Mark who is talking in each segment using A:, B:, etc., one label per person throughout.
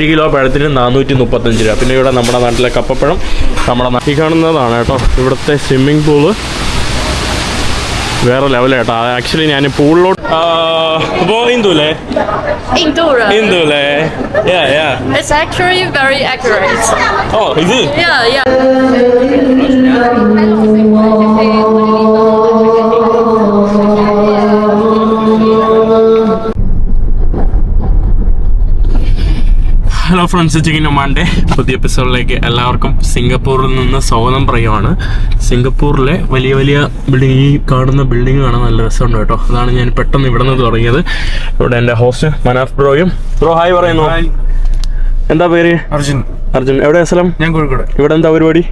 A: ഒരു കിലോ പഴത്തിന് നാനൂറ്റി മുപ്പത്തഞ്ച് രൂപ. പിന്നെ ഇവിടെ നമ്മുടെ നാട്ടിലെ കപ്പപ്പഴം നമ്മുടെ നാട്ടിൽ കാണുന്നതാണ് കേട്ടോ. ഇവിടുത്തെ സ്വിമ്മിംഗ് പൂൾ. വേറെ ലെവലേട്ടാ കേട്ടോ ആക്ച്വലി ഞാൻ പൂളിലോട്ട് ഇന്ദുലേ?
B: Indura.
A: ഹിന്ദുല്ലേ yeah yeah
B: It's actually very accurate.
A: ഓ ഇത്
B: Yeah, yeah.
A: Hello friends chicken ഒമാന്റെ പുതിയ എപ്പിസോഡിലേക്ക് എല്ലാവർക്കും സിംഗപ്പൂരിൽ നിന്ന് സ്വാഗതം പറയുവാണ്. സിംഗപ്പൂരിലെ വലിയ വലിയ ബിൽഡിംഗ് ഈ കാണുന്ന ബിൽഡിംഗ് കാണാൻ നല്ല രസമുണ്ട് കേട്ടോ. അതാണ് ഞാൻ പെട്ടെന്ന് ഇവിടെ നിന്ന് തുടങ്ങിയത്. ഇവിടെ എന്റെ ഹോസ്റ്റ് മനാഫ് ബ്രോയും. ബ്രോ ഹായ് പറയുന്നു. എന്താ പേര്?
C: അർജുൻ.
A: അർജുൻ. എവിടെയാ സ്ഥലം?
C: ഞാൻ കോഴിക്കോട്.
A: ഇവിടെ എന്താ പരിപാടി?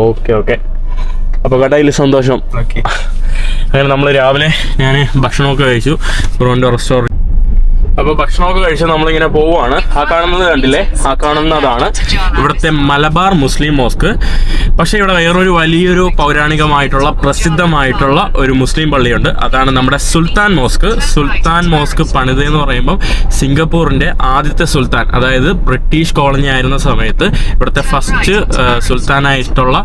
A: ഓക്കെ ഓക്കെ അപ്പോൾ കടയിൽ സന്തോഷം.
C: ഓക്കെ
A: അങ്ങനെ നമ്മൾ രാവിലെ ഞാൻ ഭക്ഷണമൊക്കെ കഴിച്ചു. ബ്രോന്റെ റെസ്റ്റോറന്റ് അപ്പോൾ ഭക്ഷണമൊക്കെ കഴിച്ച് നമ്മളിങ്ങനെ പോവുകയാണ്. ആ കാണുന്നത് കണ്ടില്ലേ? ആ കാണുന്നതാണ് ഇവിടുത്തെ മലബാർ മുസ്ലിം മോസ്ക്. പക്ഷെ ഇവിടെ വേറൊരു വലിയൊരു പൗരാണികമായിട്ടുള്ള പ്രസിദ്ധമായിട്ടുള്ള ഒരു മുസ്ലിം പള്ളിയുണ്ട്. അതാണ് നമ്മുടെ സുൽത്താൻ മോസ്ക്. സുൽത്താൻ മോസ്ക് പണിത എന്ന് പറയുമ്പോൾ സിംഗപ്പൂരിന്റെ ആദ്യത്തെ സുൽത്താൻ അതായത് ബ്രിട്ടീഷ് കോളനി ആയിരുന്ന സമയത്ത് ഇവിടുത്തെ ഫസ്റ്റ് സുൽത്താനായിട്ടുള്ള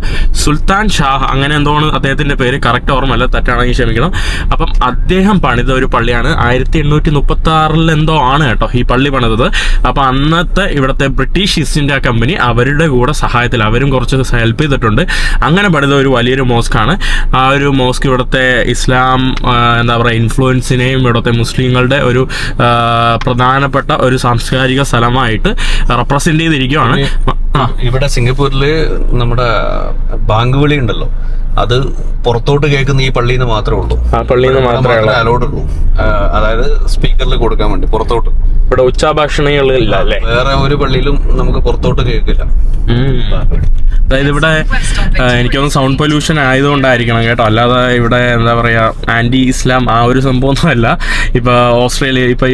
A: സുൽത്താൻ ഷാഹ് അങ്ങനെ എന്തോന്ന് അദ്ദേഹത്തിന്റെ പേര് കറക്റ്റ് ഓർമ്മയല്ല തെറ്റാണെങ്കിൽ ക്ഷമിക്കണം. അപ്പം അദ്ദേഹം പണിത ഒരു പള്ളിയാണ്. ആയിരത്തി എണ്ണൂറ്റി മുപ്പത്തി ആറിൽ എന്തോ ആണ് കേട്ടോ ഈ പള്ളി പണിതത്. അപ്പൊ അന്നത്തെ ഇവിടുത്തെ ബ്രിട്ടീഷ് ഈസ്റ്റ് ഇന്ത്യ കമ്പനി അവരുടെ കൂടെ സഹായത്തിൽ അവരും കുറച്ച് ഹെൽപ്പ് ചെയ്തിട്ടുണ്ട്. അങ്ങനെ പണിത ഒരു വലിയൊരു മോസ്ക്കാണ് ആ ഒരു മോസ്ക് ഇവിടുത്തെ ഇസ്ലാം എന്താ പറയുക ഇൻഫ്ലുവൻസിനെയും ഇവിടുത്തെ മുസ്ലിങ്ങളുടെ ഒരു പ്രധാനപ്പെട്ട ഒരു സാംസ്കാരിക സ്ഥലമായിട്ട് റെപ്രസെന്റ് ചെയ്തിരിക്കുകയാണ്
D: ഇവിടെ സിംഗപ്പൂരിൽ നമ്മുടെ ബാങ്ക് വിളി ഉണ്ടല്ലോ. അത് പുറത്തോട്ട് കേൾക്കുന്ന ഈ പള്ളിയിൽ നിന്ന് മാത്രമേ ഉള്ളൂ.
A: ആ പള്ളിയിൽ നിന്ന് മാത്രമേ
D: അലോഡ് ഉള്ളൂ. അതായത് സ്പീക്കറിൽ കൊടുക്കാൻ വേണ്ടി പുറത്തോട്ട്.
A: ഇവിടെ ഉച്ചാഭാഷണികളില്ല അല്ലേ?
D: വേറെ ഒരു പള്ളിയിലും നമുക്ക് പുറത്തോട്ട് കേൾക്കില്ല.
A: അതായത് ഇവിടെ എനിക്കൊന്ന് സൗണ്ട് പൊല്യൂഷൻ ആയതുകൊണ്ടായിരിക്കണം കേട്ടോ. അല്ലാതെ ഇവിടെ എന്താ പറയാ ആന്റി ഇസ്ലാം ആ ഒരു സംഭവമൊന്നും അല്ല ഇപ്പൊ ഓസ്ട്രേലിയ ഇപ്പൊ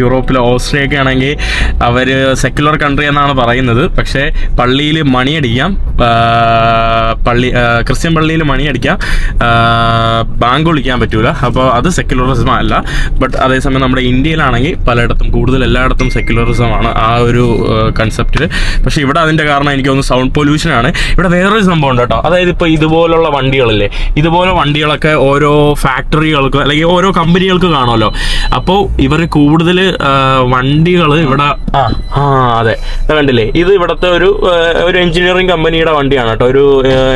A: യൂറോപ്പിലെ ഓസ്ട്രേലിയ ഒക്കെ ആണെങ്കിൽ അവർ സെക്യുലർ കൺട്രി എന്നാണ് പറയുന്നത്. പക്ഷേ പള്ളിയിൽ മണിയടിക്കാം പള്ളി ക്രിസ്ത്യൻ പള്ളിയിൽ മണിയടിക്കാം ബാങ്ക് വിളിക്കാൻ പറ്റൂല. അപ്പോൾ അത് സെക്യുലറിസം അല്ല. ബട്ട് അതേസമയം നമ്മുടെ ഇന്ത്യയിലാണെങ്കിൽ പലയിടത്തും കൂടുതൽ എല്ലായിടത്തും സെക്യുലറിസം ആണ് ആ ഒരു കൺസെപ്റ്റിൽ പക്ഷേ ഇവിടെ അതിന്റെ കാരണം എനിക്ക് തോന്നുന്നു സൗണ്ട് പൊല്യൂഷനാണ് ഇവിടെ വേറൊരു സംഭവം ഉണ്ട് കേട്ടോ. അതായത് ഇപ്പോൾ ഇതുപോലുള്ള വണ്ടികളില്ലേ ഇതുപോലെ വണ്ടികളൊക്കെ ഓരോ ഫാക്ടറികൾക്ക് അല്ലെങ്കിൽ ഓരോ കമ്പനികൾക്ക് കാണുമല്ലോ. അപ്പോൾ ഇവർ കൂടുതൽ വണ്ടികൾ ഇവിടെ ആ ആ അതെ. കണ്ടില്ലേ? ഇത് ഇവിടുത്തെ ഒരു ഒരു എഞ്ചിനീയറിംഗ് കമ്പനിയുടെ വണ്ടിയാണ് കേട്ടോ. ഒരു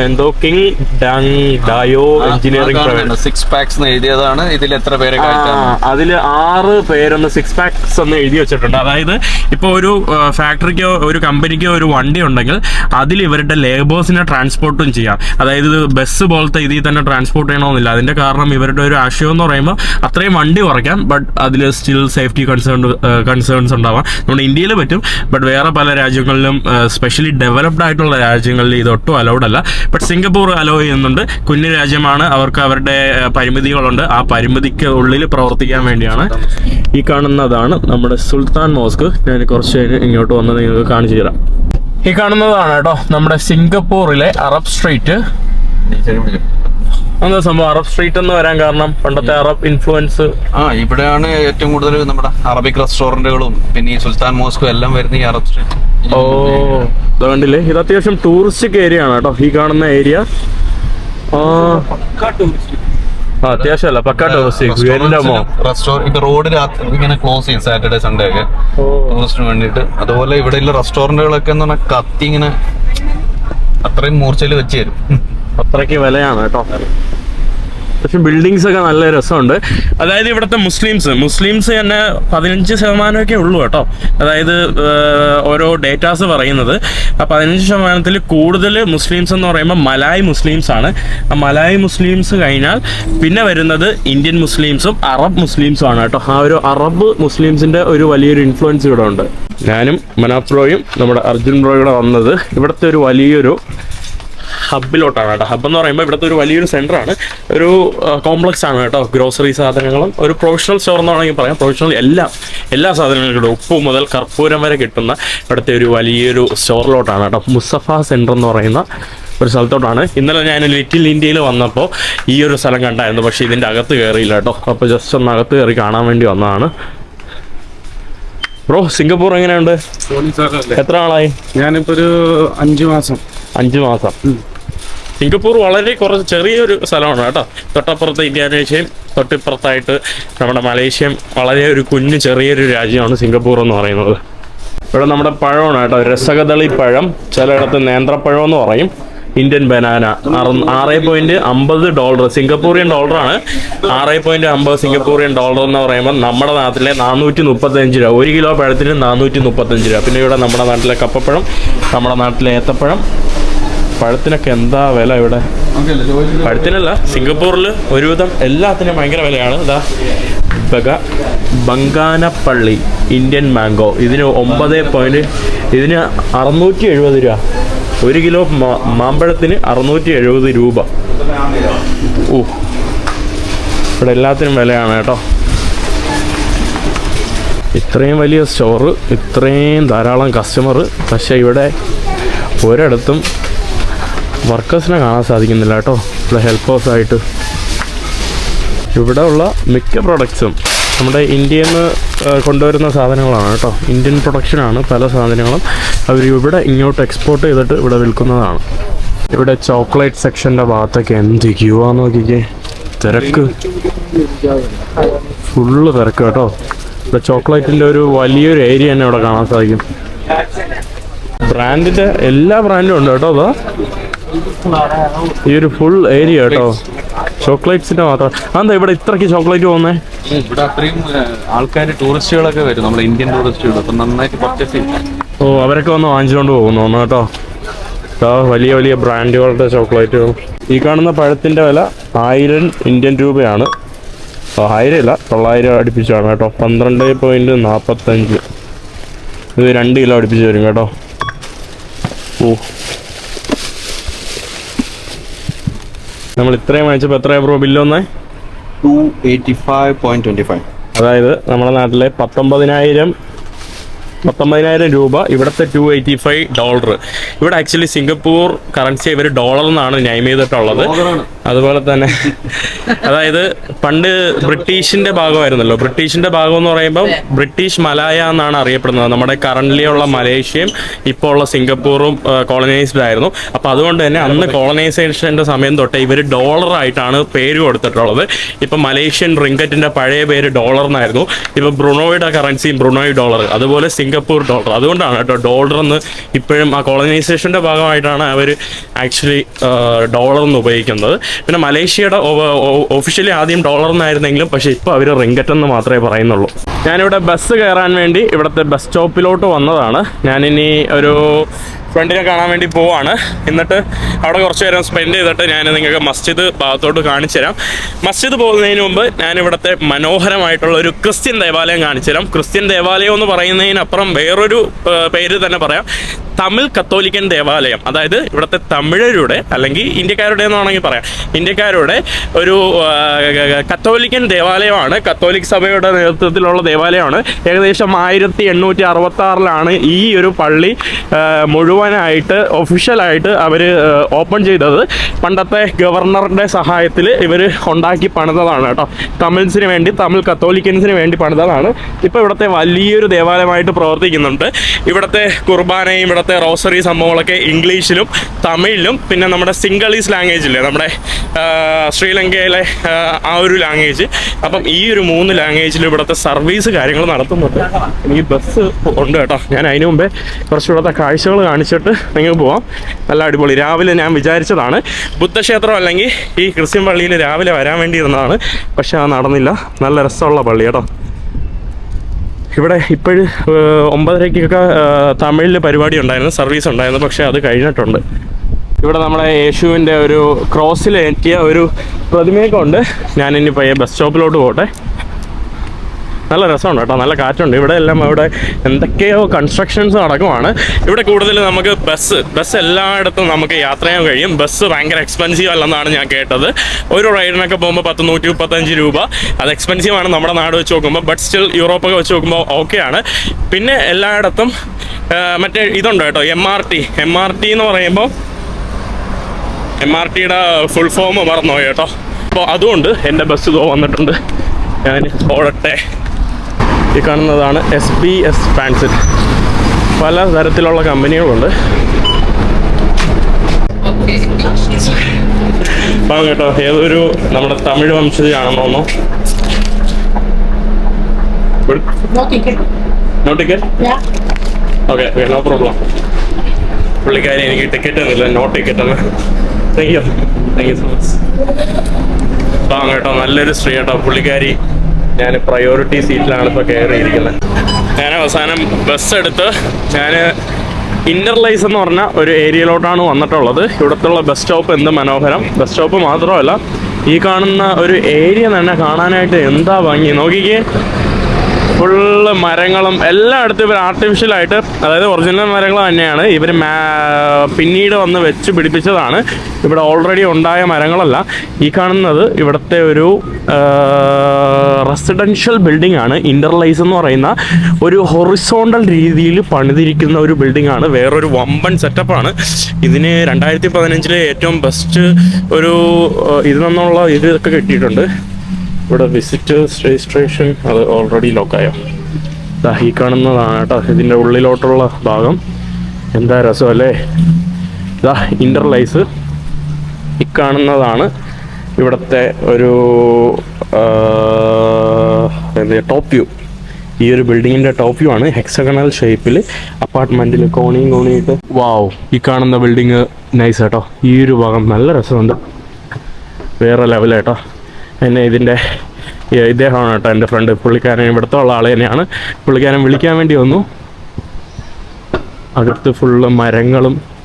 A: എന്തോ കിങ് ഡാങ് ഡയോ എഞ്ചിനീയറിംഗ്
D: സിക്സ് പാക്സ് എഴുതിയതാണ്. ഇതിൽ എത്ര പേരെ
A: അതിൽ അതിൽ ആറ് പേരൊന്ന് സിക്സ് പാക്സ് എന്ന് എഴുതി വെച്ചിട്ടുണ്ട്. അതായത് ഇപ്പോൾ ഒരു ഫാക്ടറിക്കോ ഒരു കമ്പനിക്കോ ഒരു വണ്ടി ഉണ്ടെങ്കിൽ അതിൽ ഇവരുടെ ലേബേഴ്സിനെ ട്രാൻസ്പോർട്ടും ചെയ്യാം. അതായത് ബസ് പോലത്തെ ഇതിൽ തന്നെ ട്രാൻസ്പോർട്ട് ചെയ്യണമെന്നില്ല. അതിന്റെ കാരണം ഇവരുടെ ഒരു ആശയം എന്ന് പറയുമ്പോൾ അത്രയും വണ്ടി കുറയ്ക്കാം ബട്ട് അതിൽ സ്റ്റിൽ സേഫ്റ്റി കൺസേൺ കൺസേൺസ് ഉണ്ടാവാം. നമ്മുടെ ഇന്ത്യയിൽ പറ്റും ബട്ട് വേറെ പല രാജ്യങ്ങളിലും സ്പെഷ്യലി ഡെവലപ്ഡ് ആയിട്ടുള്ള രാജ്യങ്ങളിൽ ഇതൊട്ടും അലൗഡ് അല്ല. ബട്ട് സിംഗപ്പൂർ അലോ ചെയ്യുന്നുണ്ട്. കുഞ്ഞു രാജ്യമാണ്. അവർക്ക് അവരുടെ പരിമിതികളുണ്ട്. ആ പരിമിതിക്ക് ഉള്ളിൽ പ്രവർത്തിക്കാൻ വേണ്ടിയാണ് ഈ കാണുന്നതാണ് നമ്മുടെ സുൽത്താൻ മോസ്ക്. ഞാൻ കുറച്ച് കഴിഞ്ഞ് ഇങ്ങോട്ട് വന്ന് നിങ്ങൾക്ക് കാണിച്ചു തരാം. ഈ കാണുന്നതാണ് കേട്ടോ നമ്മുടെ സിംഗപ്പൂറിലെ അറബ് സ്ട്രീറ്റ്. എന്താ സംഭവം? അറബ് സ്ട്രീറ്റ് എന്ന് വരാൻ കാരണം പണ്ടത്തെ അറബ് ഇൻഫ്ലുവൻസ്
D: ആ ഇവിടെയാണ് ഏറ്റവും കൂടുതൽ നമ്മുടെ അറബിക് റെസ്റ്റോറന്റുകളും പിന്നെ ഈ സുൽത്താൻ മോസ്കും എല്ലാം വരുന്ന ഈ അറബ് സ്ട്രീറ്റ്
A: ഓ അതുകൊണ്ടില്ലേ കണ്ടില്ലേ? ഇത് അത്യാവശ്യം ടൂറിസ്റ്റിക് ഏരിയ ആണ് കേട്ടോ ഈ കാണുന്ന ഏരിയ ആ, അത്യാവശ്യമല്ല പക്കാ ടൂറിസ്റ്റിക് എന്റെ
D: റെസ്റ്റോറന്റ് ഇപ്പൊ റോഡ് രാത്രി ഇങ്ങനെ ക്ലോസ് ചെയ്യും സാറ്റർഡേ സൺഡേ ഒക്കെ. ടൂറിസ്റ്റിന് വേണ്ടിയിട്ട്. അതുപോലെ ഇവിടെ ഉള്ള റെസ്റ്റോറന്റുകളൊക്കെ എന്ന് പറഞ്ഞാൽ കത്തി ഇങ്ങനെ അത്രയും മൂർച്ചയിൽ വെച്ച് തരും.
A: അത്രയ്ക്ക് വിലയാണ് കേട്ടോ. പക്ഷെ ബിൽഡിങ്സ് ഒക്കെ നല്ല രസമുണ്ട്. അതായത് ഇവിടുത്തെ മുസ്ലിംസ് മുസ്ലിംസ് തന്നെ പതിനഞ്ച് ശതമാനമൊക്കെ ഉള്ളൂ കേട്ടോ. അതായത് ഓരോ ഡേറ്റാസ് പറയുന്നത്. ആ പതിനഞ്ച് ശതമാനത്തിൽ കൂടുതൽ മുസ്ലിംസ് എന്ന് പറയുമ്പോൾ മലായ് മുസ്ലിംസ് ആണ്. ആ മലായ് മുസ്ലിംസ് കഴിഞ്ഞാൽ പിന്നെ വരുന്നത് ഇന്ത്യൻ മുസ്ലിംസും അറബ് മുസ്ലിംസും ആണ് കേട്ടോ. ആ ഒരു അറബ് മുസ്ലിംസിന്റെ ഒരു വലിയൊരു ഇൻഫ്ലുവൻസ് ഇവിടെ ഉണ്ട്. ഞാനും മനാഫ് റോയും നമ്മുടെ അർജുൻ റോയും കൂടെ വന്നത് ഇവിടുത്തെ ഒരു വലിയൊരു ഹബിലോട്ടാണ് കേട്ടോ. ഹബ് എന്ന് പറയുമ്പോൾ ഇവിടുത്തെ ഒരു വലിയൊരു സെന്റർ ആണ് ഒരു കോംപ്ലക്സ് ആണ് കേട്ടോ. ഗ്രോസറി സാധനങ്ങളും ഒരു പ്രൊഫഷണൽ സ്റ്റോർ എന്ന് വേണമെങ്കിൽ പറയാം. പ്രൊഫഷണൽ എല്ലാം എല്ലാ സാധനങ്ങളും കിട്ടും. ഉപ്പ് മുതൽ കർപ്പൂരം വരെ കിട്ടുന്ന ഇവിടുത്തെ ഒരു വലിയൊരു സ്റ്റോറിലോട്ടാണ് കേട്ടോ. മുസഫ സെന്റർ എന്ന് പറയുന്ന ഒരു സ്ഥലത്തോട്ടാണ്. ഇന്നലെ ഞാൻ ലിറ്റിൽ ഇന്ത്യയിൽ വന്നപ്പോൾ ഈ ഒരു സ്ഥലം കണ്ടായിരുന്നു. പക്ഷേ ഇതിന്റെ അകത്ത് കയറിയില്ല കേട്ടോ. അപ്പോൾ ജസ്റ്റ് ഒന്ന് അകത്ത് കയറി കാണാൻ വേണ്ടി വന്നതാണ്. ബ്രോ സിംഗപ്പൂർ എങ്ങനെയുണ്ട്? എത്ര ആളായി
C: ഞാനിപ്പോ ഒരു അഞ്ചു മാസം.
A: അഞ്ചു മാസം. സിംഗപ്പൂർ വളരെ കുറച്ച് ചെറിയൊരു സ്ഥലമാണ് കേട്ടോ. തൊട്ടപ്പുറത്ത് ഇന്ത്യാനേഷ്യയും തൊട്ടിപ്പുറത്തായിട്ട് നമ്മുടെ മലേഷ്യയും വളരെ ഒരു കുഞ്ഞു ചെറിയൊരു രാജ്യമാണ് സിംഗപ്പൂർ എന്ന് പറയുന്നത്. ഇവിടെ നമ്മുടെ പഴമാണ് കേട്ടോ രസകദളി പഴം. ചിലയിടത്ത് നേന്ത്രപ്പഴം എന്ന് പറയും. ഇന്ത്യൻ ബനാന ആറ് പോയിന്റ് അമ്പത് ഡോളർ സിംഗപ്പൂറിയൻ ഡോളറാണ്. ആറ് പോയിന്റ് അമ്പത് സിംഗപ്പൂറിയൻ ഡോളർ എന്ന് പറയുമ്പോൾ നമ്മുടെ നാട്ടിലെ നാനൂറ്റി മുപ്പത്തഞ്ച് രൂപ. ഒരു കിലോ പഴത്തിന് നാനൂറ്റി മുപ്പത്തഞ്ച് രൂപ. പിന്നെ ഇവിടെ നമ്മുടെ നാട്ടിലെ കപ്പപ്പഴം നമ്മുടെ നാട്ടിലെ ഏത്തപ്പഴം പഴത്തിനൊക്കെ എന്താ വില ഇവിടെ? പഴത്തിനല്ല സിംഗപ്പൂരിൽ ഒരുവിധം എല്ലാത്തിനും ഭയങ്കര വിലയാണ്. ഇതാ ബഗ ബംഗാനപ്പള്ളി ഇന്ത്യൻ മാംഗോ. ഇതിന് ഒമ്പത് പോയിന്റ് ഇതിന് അറുന്നൂറ്റി എഴുപത് രൂപ. ഒരു കിലോ മാമ്പഴത്തിന് അറുന്നൂറ്റി എഴുപത് രൂപ. ഓ ഇവിടെ എല്ലാത്തിനും വിലയാണ് കേട്ടോ. ഇത്രയും വലിയ സ്റ്റോറ് ഇത്രയും ധാരാളം കസ്റ്റമർ പക്ഷേ ഇവിടെ ഒരിടത്തും വർക്കേഴ്സിനെ കാണാൻ സാധിക്കുന്നില്ല കേട്ടോ. ഇവിടെ ഹെൽപ്പേഴ്സായിട്ട് ഇവിടെ ഉള്ള മിക്ക പ്രൊഡക്ട്സും നമ്മുടെ ഇന്ത്യയിൽ നിന്ന് കൊണ്ടുവരുന്ന സാധനങ്ങളാണ് കേട്ടോ. ഇന്ത്യൻ പ്രൊഡക്ഷനാണ് പല സാധനങ്ങളും അവർ ഇവിടെ ഇങ്ങോട്ട് എക്സ്പോർട്ട് ചെയ്തിട്ട് ഇവിടെ വിൽക്കുന്നതാണ്. ഇവിടെ ചോക്ലേറ്റ് സെക്ഷന്റെ ഭാഗത്തൊക്കെ എന്ത് ക്യൂ ആ നോക്കിക്കേ. തിരക്ക്. ഫുള്ള് തിരക്ക് കേട്ടോ. ഇവിടെ ചോക്ലേറ്റിന്റെ ഒരു വലിയൊരു ഏരിയ തന്നെ ഇവിടെ കാണാൻ സാധിക്കും. ബ്രാൻഡിന്റെ എല്ലാ ബ്രാൻഡും ഉണ്ട് കേട്ടോ അതാ. ഈ ഒരു ഫുൾ ഏരിയ കേട്ടോ. ചോക്ലേറ്റ്സിന്റെ മാത്രം. അതെന്താ ഇവിടെ ഇത്രക്ക് ചോക്ലേറ്റ് പോകുന്നേ?
C: ഇവിടെ അത്രയും ആൾക്കാർ ടൂറിസ്റ്റുകളൊക്കെ വരും. നമ്മുടെ ഇന്ത്യൻ ടൂറിസ്റ്റുകൾ. അപ്പൊ നന്നായിട്ട് പർച്ചേസ് ചെയ്യും.
A: ഓ അവരൊക്കെ വന്ന് വാങ്ങിച്ചുകൊണ്ട് പോകുന്നു കേട്ടോ. വലിയ വലിയ ബ്രാൻഡുകളുടെ ചോക്ലേറ്റുകൾ. ഈ കാണുന്ന പഴത്തിന്റെ വില ആയിരം ഇന്ത്യൻ രൂപയാണ്. ആയിരം ഇല്ല തൊള്ളായിരം അടുപ്പിച്ചാണ് കേട്ടോ. പന്ത്രണ്ട് പോയിന്റ് നാൽപ്പത്തഞ്ച് ഇത് രണ്ട് കിലോ അടുപ്പിച്ച് വരും കേട്ടോ. ഓ നമ്മൾ ഇത്രയും വാങ്ങിച്ചപ്പോൾ എത്ര ബ്രോ ബില്ല് വന്നേ?
D: Two eighty five point twenty five
A: അതായത് നമ്മുടെ നാട്ടിലെ പത്തൊമ്പതിനായിരം പത്തൊമ്പതിനായിരം രൂപ ഇവിടുത്തെ ടു എയ്റ്റി ഫൈവ് ഡോളർ ഇവിടെ ആക്ച്വലി സിംഗപ്പൂർ കറൻസി ഇവർ ഡോളർ എന്നാണ് നൈം ചെയ്തിട്ടുള്ളത്. അതുപോലെ തന്നെ അതായത് പണ്ട് ബ്രിട്ടീഷിന്റെ ഭാഗമായിരുന്നല്ലോ. ബ്രിട്ടീഷിന്റെ ഭാഗം എന്ന് പറയുമ്പോൾ ബ്രിട്ടീഷ് മലായ എന്നാണ് അറിയപ്പെടുന്നത്. നമ്മുടെ കറന്റ്ലി ഉള്ള മലേഷ്യയും ഇപ്പോൾ ഉള്ള സിംഗപ്പൂറും കോളനൈസ്ഡ് ആയിരുന്നു. അപ്പൊ അതുകൊണ്ട് തന്നെ അന്ന് കോളനൈസേഷന്റെ സമയം തൊട്ട് ഇവർ ഡോളർ ആയിട്ടാണ് പേര് കൊടുത്തിട്ടുള്ളത്. ഇപ്പൊ മലേഷ്യൻ റിങ്കറ്റിന്റെ പഴയ പേര് ഡോളർ എന്നായിരുന്നു. ഇപ്പൊ ബ്രുണോയുടെ കറൻസിയും ബ്രുണോയ് ഡോളർ അതുപോലെ സിംഗപ്പൂർ ഡോളർ അതുകൊണ്ടാണ് കേട്ടോ ഡോളർ എന്ന് ഇപ്പോഴും ആ കോളനൈസേഷന്റെ ഭാഗമായിട്ടാണ് അവർ ആക്ച്വലി ഡോളർ എന്ന് ഉപയോഗിക്കുന്നത്. പിന്നെ മലേഷ്യയുടെ ഒഫീഷ്യലി ആദ്യം ഡോളർ എന്നായിരുന്നെങ്കിലും പക്ഷേ ഇപ്പോൾ അവർ റിങ്കറ്റ് എന്ന് മാത്രമേ പറയുന്നുള്ളൂ. ഞാനിവിടെ ബസ് കയറാൻ വേണ്ടി ഇവിടുത്തെ ബസ് സ്റ്റോപ്പിലോട്ട് വന്നതാണ്. ഞാനിനി ഒരു ഫ്രണ്ടിനെ കാണാൻ വേണ്ടി പോവാണ്. എന്നിട്ട് അവിടെ കുറച്ച് നേരം സ്പെൻഡ് ചെയ്തിട്ട് ഞാൻ നിങ്ങൾക്ക് മസ്ജിദ് ഭാഗത്തോട്ട് കാണിച്ചു തരാം. മസ്ജിദ് പോകുന്നതിന് മുമ്പ് ഞാൻ ഇവിടുത്തെ മനോഹരമായിട്ടുള്ള ഒരു ക്രിസ്ത്യൻ ദേവാലയം കാണിച്ചു തരാം. ക്രിസ്ത്യൻ ദേവാലയം എന്ന് പറയുന്നതിനപ്പുറം വേറൊരു പേര് തന്നെ പറയാം. തമിഴ് കത്തോലിക്കൻ ദേവാലയം. അതായത് ഇവിടുത്തെ തമിഴരുടെ അല്ലെങ്കിൽ ഇന്ത്യക്കാരുടെ എന്ന് വേണമെങ്കിൽ പറയാം. ഇന്ത്യക്കാരുടെ ഒരു കത്തോലിക്കൻ ദേവാലയമാണ്. കത്തോലിക് സഭയുടെ നേതൃത്വത്തിലുള്ള ദേവാലയമാണ്. ഏകദേശം ആയിരത്തി എണ്ണൂറ്റി അറുപത്തി ആറിലാണ് ഈ ഒരു പള്ളി ആ, മുഴുവനായിട്ട് ഒഫീഷ്യലായിട്ട് അവർ ഓപ്പൺ ചെയ്തത് പണ്ടത്തെ ഗവർണറുടെ സഹായത്തിൽ ഇവർ ഉണ്ടാക്കി പണിതതാണ് കേട്ടോ. തമിഴ്സിന് വേണ്ടി തമിഴ് കത്തോലിക്കൻസിന് വേണ്ടി പണിതതാണ്. ഇപ്പോൾ ഇവിടുത്തെ വലിയൊരു ദേവാലയമായിട്ട് പ്രവർത്തിക്കുന്നുണ്ട്. ഇവിടുത്തെ കുർബാനയും ഇവിടുത്തെ റോസറി സംഭവങ്ങളൊക്കെ ഇംഗ്ലീഷിലും തമിഴിലും പിന്നെ നമ്മുടെ സിംഗളീസ് ലാംഗ്വേജില്ലേ നമ്മുടെ ശ്രീലങ്കയിലെ ആ, ഒരു ലാംഗ്വേജ് അപ്പം ഈ ഒരു മൂന്ന് ലാംഗ്വേജിലും ഇവിടുത്തെ സർവീസ് കാര്യങ്ങൾ നടത്തുന്നുണ്ട്. ഈ ബസ് ഉണ്ട് കേട്ടോ. ഞാൻ അതിനു മുമ്പേ കുറച്ച് ഇവിടുത്തെ കാഴ്ചകൾ കാണിച്ചിട്ട് നിങ്ങൾക്ക് പോവാം. നല്ല അടിപൊളി. രാവിലെ ഞാൻ വിചാരിച്ചതാണ് ബുദ്ധക്ഷേത്രം അല്ലെങ്കിൽ ഈ ക്രിസ്ത്യൻ പള്ളിയിൽ രാവിലെ വരാൻ വേണ്ടി ഇരുന്നതാണ് പക്ഷെ അത് നടന്നില്ല. നല്ല രസമുള്ള പള്ളി ഇവിടെ ഇപ്പോഴും ഒമ്പതരയ്ക്കൊക്കെ തമിഴിൽ പരിപാടി ഉണ്ടായിരുന്നു സർവീസ് ഉണ്ടായിരുന്നു. പക്ഷേ അത് കഴിഞ്ഞിട്ടുണ്ട്. ഇവിടെ നമ്മുടെ യേശുവിന്റെ ഒരു ക്രോസിൽ എത്തിയ ഒരു പ്രതിമയൊക്കെ ഉണ്ട്. പയ്യെ ബസ് സ്റ്റോപ്പിലോട്ട് പോട്ടെ. നല്ല രസമുണ്ട് കേട്ടോ നല്ല കാറ്റുണ്ട്. ഇവിടെ എല്ലാം ഇവിടെ എന്തൊക്കെയോ കൺസ്ട്രക്ഷൻസ് നടക്കുവാണ്. ഇവിടെ കൂടുതൽ നമുക്ക് ബസ് ബസ് എല്ലായിടത്തും നമുക്ക് യാത്ര ചെയ്യാൻ കഴിയും. ബസ് ഭയങ്കര എക്സ്പെൻസീവ് അല്ലെന്നാണ് ഞാൻ കേട്ടത്. ഒരു റൈഡിനൊക്കെ പോകുമ്പോൾ പത്ത് നൂറ്റി മുപ്പത്തഞ്ച് രൂപ. അത് എക്സ്പെൻസീവ് ആണ് നമ്മുടെ നാട് വെച്ച് നോക്കുമ്പോൾ ബട്ട് സ്റ്റിൽ യൂറോപ്പൊക്കെ വെച്ച് നോക്കുമ്പോൾ ഓക്കെയാണ് പിന്നെ എല്ലായിടത്തും മറ്റേ ഇതുണ്ട് കേട്ടോ M R T M R T എന്ന് പറയുമ്പോൾ എം ആർ ടിയുടെ ഫുൾ ഫോം മറന്നുപോയി കേട്ടോ. അപ്പോൾ അതുകൊണ്ട് എന്റെ ബസ് ഇതോ വന്നിട്ടുണ്ട്. ഞാൻ ഓടട്ടെ. ഈ കാണുന്നതാണ് എസ് പി എസ് ട്രാൻസിറ്റ് പല തരത്തിലുള്ള കമ്പനികളുണ്ട്. അപ്പം കേട്ടോ ഏതൊരു നമ്മുടെ തമിഴ് വംശജയാണെന്ന് തോന്നുന്നു. ടിക്കറ്റ് ഓക്കെ നോ പ്രോബ്ലം പുള്ളിക്കാരി എനിക്ക് ടിക്കറ്റ് തന്നില്ല നോ ടിക്കറ്റ് എന്ന്. Thank you thank you so much അപ്പം കേട്ടോ നല്ലൊരു സ്ത്രീ കേട്ടോ. പുള്ളിക്കാരി ഞാൻ പ്രയോറിറ്റി സീറ്റിലാണ് ഇപ്പോൾ കയറിയിരിക്കുന്നത് ഞാൻ അവസാനം ബസ് എടുത്ത് ഞാൻ ഇന്റർലൈസ് എന്ന് പറഞ്ഞ ഒരു ഏരിയയിലോട്ടാണ് വന്നിട്ടുള്ളത്. ഇവിടുത്തുള്ള ബസ് സ്റ്റോപ്പ് എന്ത് മനോഹരം. ബസ് സ്റ്റോപ്പ് മാത്രമല്ല ഈ കാണുന്ന ഒരു ഏരിയ തന്നെ കാണാനായിട്ട് എന്താ ഭംഗി? നോക്കിക്കേ. ഫുള്ള് മരങ്ങളും എല്ലായിടത്തും ഇവർ ആർട്ടിഫിഷ്യലായിട്ട് അതായത് ഒറിജിനൽ മരങ്ങൾ തന്നെയാണ് ഇവർ പിന്നീട് വന്ന് വെച്ച് പിടിപ്പിച്ചതാണ്. ഇവിടെ ഓൾറെഡി ഉണ്ടായ മരങ്ങളല്ല. ഈ കാണുന്നത് ഇവിടുത്തെ ഒരു റെസിഡൻഷ്യൽ ബിൽഡിംഗ് ആണ്. ഇന്റർലൈസ് എന്ന് പറയുന്ന ഒരു ഹൊറിസോണ്ടൽ രീതിയിൽ പണിതിരിക്കുന്ന ഒരു ബിൽഡിംഗ് ആണ്. വേറൊരു വമ്പൻ സെറ്റപ്പാണ് ഇതിന് രണ്ടായിരത്തി പതിനഞ്ചിലെ ഏറ്റവും ബെസ്റ്റ് ഒരു ഇതിൽ നിന്നുള്ള ഇതൊക്കെ കിട്ടിയിട്ടുണ്ട്. ഇവിടെ വിസിറ്റേഴ്സ് രജിസ്ട്രേഷൻ അത് ഓൾറെഡി ലോക്കായോ ഈ കാണുന്നതാണ് കേട്ടോ. ഇതിന്റെ ഉള്ളിലോട്ടുള്ള ഭാഗം. എന്താ രസമല്ലേ ഇതാ ഇന്റർലൈസ് ഈ കാണുന്നതാണ് ഇവിടുത്തെ ഒരു എന്താ ടോപ്പ് വ്യൂ ഈ ഒരു ബിൽഡിങ്ങിന്റെ ടോപ്പ് വ്യൂ ആണ്. ഹെക്സഗണൽ ഷേപ്പിൽ അപ്പാർട്ട്മെന്റിൽ കോണിയും കോണിയിട്ട് വാവ് ഈ കാണുന്ന ബിൽഡിങ് നൈസ് കേട്ടോ ഈ ഒരു ഭാഗം നല്ല രസമുണ്ട്. വേറെ ലെവലേട്ടോ എന്നെ ഇതിന്റെ ഇദ്ദേഹമാണ് കേട്ടോ എന്റെ ഫ്രണ്ട്. പുള്ളിക്കാരൻ ഇവിടുത്തെ ഉള്ള ആൾ തന്നെയാണ്. പുള്ളിക്കാരൻ വിളിക്കാൻ വേണ്ടി വന്നു. അകത്ത് ഫുള്ള് മരങ്ങളും.